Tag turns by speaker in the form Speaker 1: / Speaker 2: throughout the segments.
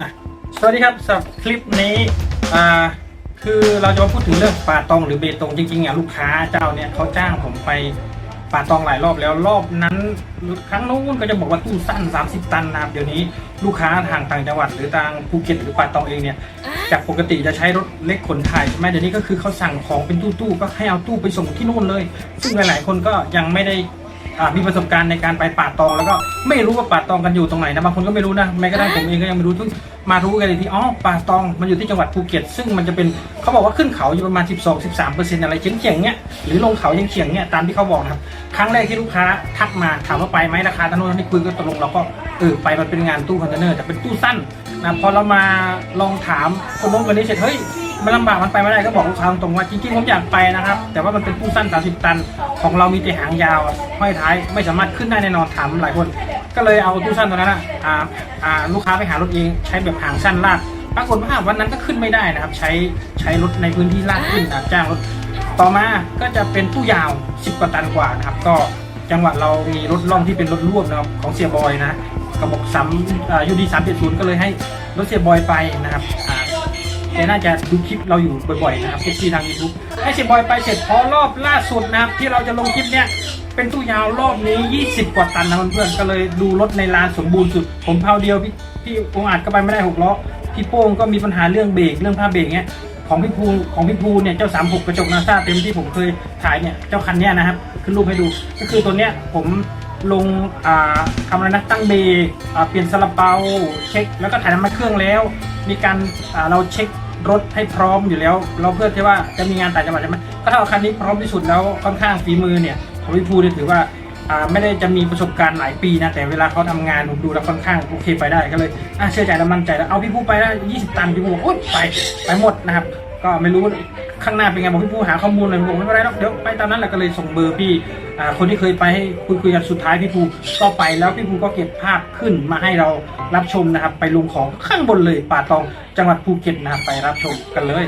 Speaker 1: อะสวัสดีครับสำหรับคลิปนี้อ่าคือเราจะมาพูดถึงเรื่องป่าตองหรือเบตงจริงๆอะลูกค้าเจ้าเนี่ยเขาจ้างผมไปป่าตองหลายรอบแล้วรอบนั้นครั้งนู้นก็จะบอกว่าตู้สั้น 30 ตันนะครับเดี๋ยวนี้ลูกค้าทางต่างจังหวัดหรือทางภูเก็ตหรือป่าตองเองเนี่ยจากปกติจะใช้รถเล็กขนถ่ายใช่ไหมเดี๋ยวนี้ก็คือเขาสั่งของเป็นตู้ๆก็ให้เอาตู้ไปส่งที่นู่นเลย ซึ่งหลายๆคนก็ยังไม่ได้อ่า มีประสบการณ์ในการไปป่าตอง แล้วก็ไม่รู้ว่าป่าตองกันอยู่ตรงไหนนะบางคนก็ไม่รู้นะแม้กระทั่งผมเองก็ยังไม่รู้เพิ่งมารู้กันเลยที่อ๋อป่าตองมันอยู่ที่จังหวัดภูเก็ต ซึ่งมันจะเป็นเขาบอกว่าขึ้นเขาอยู่ประมาณ 12 13เปอร์เซ็นต์อะไรเฉียงเนี้ยหรือลงเขาเฉียงเนี้ยตามที่เขาบอกครับครั้งแรกที่ลูกค้าทักมาถามว่าไปไหมราคาตอนนั้นที่คุยก็ตกลงเราก็เออไปมันเป็นงานตู้คอนเทนเนอร์แต่เป็นตู้สั้นนะพอเรามาลองถามคนนู้นคนนี้เสร็จเฮ้ย มันลำบากมันไปไม่ได้ก็บอกลูกค้าตรงว่าจริงๆผมอยากไปนะครับ แต่ว่ามันเป็นตู้สั้น 30 ตัน ของเรามีแต่หางยาวห้อยท้ายไม่สามารถขึ้นได้แน่นอนถามหลายคน ก็เลยเอาตู้สั้นตัวนั้นอ่าอ่าลูกค้าไปหารถเองใช้แบบหางสั้นลากปรากฏว่าวันนั้นก็ขึ้นไม่ได้นะครับ ใช้ใช้รถในพื้นที่ลากขึ้นอะจ้างรถต่อมาก็จะเป็นตู้ยาว 10กว่าตันกว่านะครับ ก็จังหวัดเรามีรถล่องที่เป็นรถร่วมนะครับของเสียบอยนะกระบอกซ้ำยูดีสามเจ็ดศูนย์ก็เลยให้รถเสียบอยไปนะครับ แกน่าจะดูคลิปเราอยู่บ่อยๆนะครับคลิปที่ทาง YouTube ให้เชฟบอยไปเสร็จพอรอบล่าสุดนะครับที่เราจะลงคลิปเนี้ยเป็นตู้ยาวรอบนี้ 20 กว่าตันนะเพื่อนๆก็เลยดูรถในลานสมบูรณ์สุด ผมเผาเดียวพี่พี่องอาจก็ไปไม่ได้หกล้อพี่โป้งก็มีปัญหาเรื่องเบรกเรื่องผ้าเบรกเนี้ยของพี่ภูของพี่ภูเนี่ยเจ้า 36 กระจกนาซาเต็มที่ผมเคยถ่ายเนี่ยเจ้าคันเนี้ยนะครับขึ้นรูปให้ดู ก็คือตัวเนี้ยผมลงอ่าทำอะไรนะตั้งเบรกอ่าเปลี่ยนซาลาเปาเช็ค แล้วก็ถ่ายน้ำมันเครื่องแล้ว มีการอ่าเราเช็ค รถให้พร้อมอยู่แล้วเราเพื่อที่ว่าจะมีงานต่างจังหวัดใช่ไหมก็เท่ากับคันนี้พร้อมที่สุดแล้วค่อนข้างฝีมือเนี่ยของพี่ภูเนี่ยถือว่าไม่ได้จะมีประสบการณ์หลายปีนะแต่เวลาเขาทำงานผมดูแล้วค่อนข้างโอเคไปได้ก็เลยเชื่อใจและมั่นใจแล้วเอาพี่ภูไปได้20 ตันพี่ภูบอกโอ๊ยไปไปหมดนะครับก็ไม่รู้ข้างหน้าเป็นไงบอกพี่ภูหาข้อมูลหน่อยบอกไม่เป็นไรหรอกเดี๋ยวไปตามนั้นแหละก็เลยส่งเบอร์พี่ อ่าคนที่เคยไปให้คุยคุยกันสุดท้ายพี่ภูก็ไปแล้วพี่ภูก็เก็บภาพขึ้นมาให้เรารับชมนะครับ ไปลงของข้างบนเลยป่าตองจังหวัดภูเก็ตนะครับไปรับชมกันเลย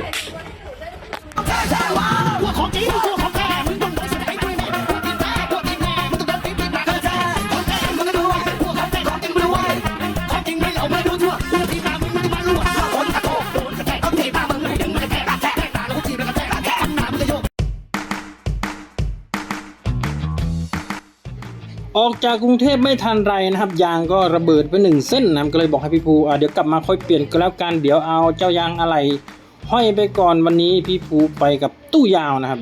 Speaker 1: ออกจากกรุงเทพไม่ทันไรนะครับ ยางก็ระเบิดไปหนึ่งเส้นนะครับก็เลยบอกให้พี่ภูอ่าเดี๋ยวกลับมาค่อยเปลี่ยนก็แล้วกันเดี๋ยวเอาเจ้ายางอะไรห้อยไปก่อนวันนี้พี่ภูไปกับตู้ยาวนะครับ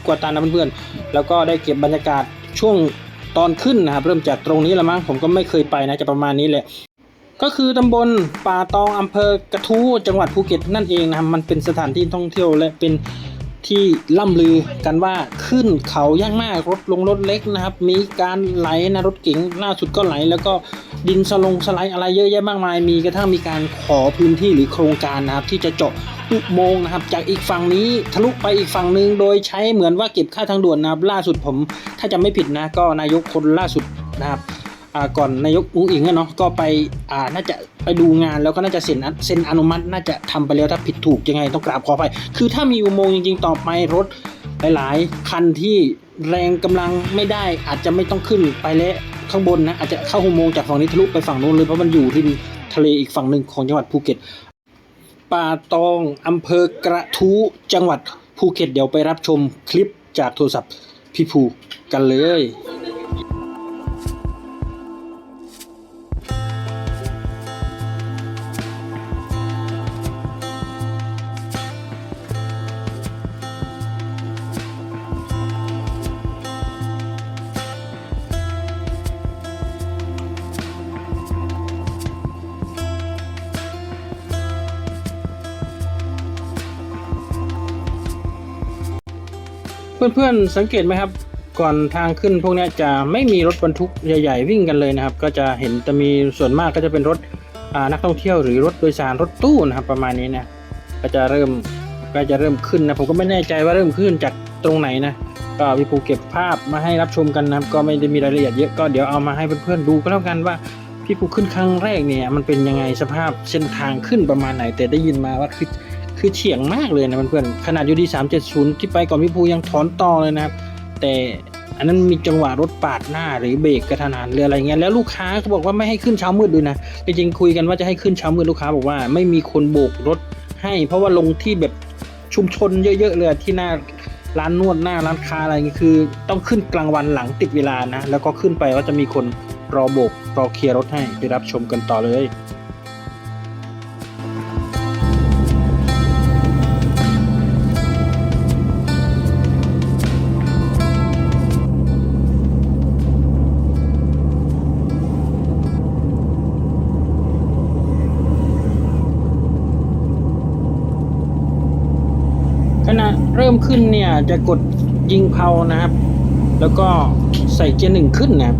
Speaker 1: 20 กว่าตันนะเพื่อนๆแล้วก็ได้เก็บบรรยากาศช่วงตอนขึ้นนะครับ เริ่มจากตรงนี้ละมั้งผมก็ไม่เคยไปนะจะประมาณนี้แหละก็คือตำบลป่าตองอำเภอกระทู้จังหวัดภูเก็ตนั่นเองนะครับมันเป็นสถานที่ท่องเที่ยวและเป็น ที่ล่ำลือกันว่าขึ้นเขายากมากรถลงรถเล็กนะครับ มีการไหลนะรถเก๋งล่าสุดก็ไหล แล้วก็ดินสลงสไลด์อะไรเยอะแยะมากมาย มีกระทั่งมีการขอพื้นที่หรือโครงการนะครับ ที่จะเจาะอุโมงค์นะครับ จากอีกฝั่งนี้ทะลุไปอีกฝั่งหนึ่งโดยใช้เหมือนว่าเก็บค่าทางด่วนนะครับ ล่าสุดผมถ้าจะไม่ผิดนะก็นายกคนล่าสุดนะครับ ก่อนนายกอุ้งอิงเนาะก็ไปอ่าน่าจะไปดูงานแล้วก็น่าจะเซ็นเซ็นอนุมัติ น่าจะทำไปแล้วถ้าผิดถูกยังไงต้องกราบขออภัยคือถ้ามีอุโมงค์จริงๆต่อไปรถหลายๆคันที่แรงกำลังไม่ได้อาจจะไม่ต้องขึ้นไปและข้างบนนะอาจจะเข้าอุโมงค์จากฝั่งนี้ทะลุไปฝั่งโน้นเลยเพราะมันอยู่ริมทะเลอีกฝั่งหนึ่งของจังหวัดภูเก็ตป่าตองอำเภอกระทู้จังหวัดภูเก็ตเดี๋ยวไปรับชมคลิปจากโทรศัพท์พี่ภูกันเลย เพื่อนๆสังเกตไหมครับ ก่อนทางขึ้นพวกนี้จะไม่มีรถบรรทุกใหญ่ ๆ วิ่งกันเลยนะครับ ก็จะเห็นจะมีส่วนมากก็จะเป็นรถนักท่องเที่ยวหรือรถโดยสารรถตู้นะครับประมาณนี้นะก็จะเริ่มก็จะเริ่มขึ้นนะผมก็ไม่แน่ใจว่าเริ่มขึ้นจากตรงไหนนะก็พี่ภูเก็บภาพมาให้รับชมกันนะครับ ก็ไม่ได้มีรายละเอียดเยอะก็เดี๋ยวเอามาให้เพื่อนๆดูก็แล้วกันว่าพี่ภูขึ้นครั้งแรกเนี่ยมันเป็นยังไงสภาพเส้นทางขึ้นประมาณไหนแต่ได้ยินมาว่าคือ คือเฉียงมากเลยนะเพื่อนๆขนาดยูดีสามเจ็ดศูนย์ที่ไปก่อนพี่ภูยังถอนต่อเลยนะครับ แต่อันนั้นมีจังหวะรถปาดหน้าหรือเบรกกระทันหันหรืออะไรเงี้ยแล้วลูกค้าก็บอกว่าไม่ให้ขึ้นเช้ามืดด้วยนะจริงๆคุยกันว่าจะให้ขึ้นเช้ามืดลูกค้าบอกว่าไม่มีคนโบกรถให้ เพราะว่าลงที่แบบชุมชนเยอะๆเลยที่หน้าร้านนวดหน้าร้านค้าอะไรเงี้ยคือ ต้องขึ้นกลางวันหลังติดเวลานะ แล้วก็ขึ้นไปว่าจะมีคนรอโบกรอเคลียร์รถให้ไปรับชมกันต่อเลย ริ่มขึ้นเนี่ยจะกดยิงเพานะครับ แล้วก็ใส่เกียร์หนึ่งขึ้นนะครับ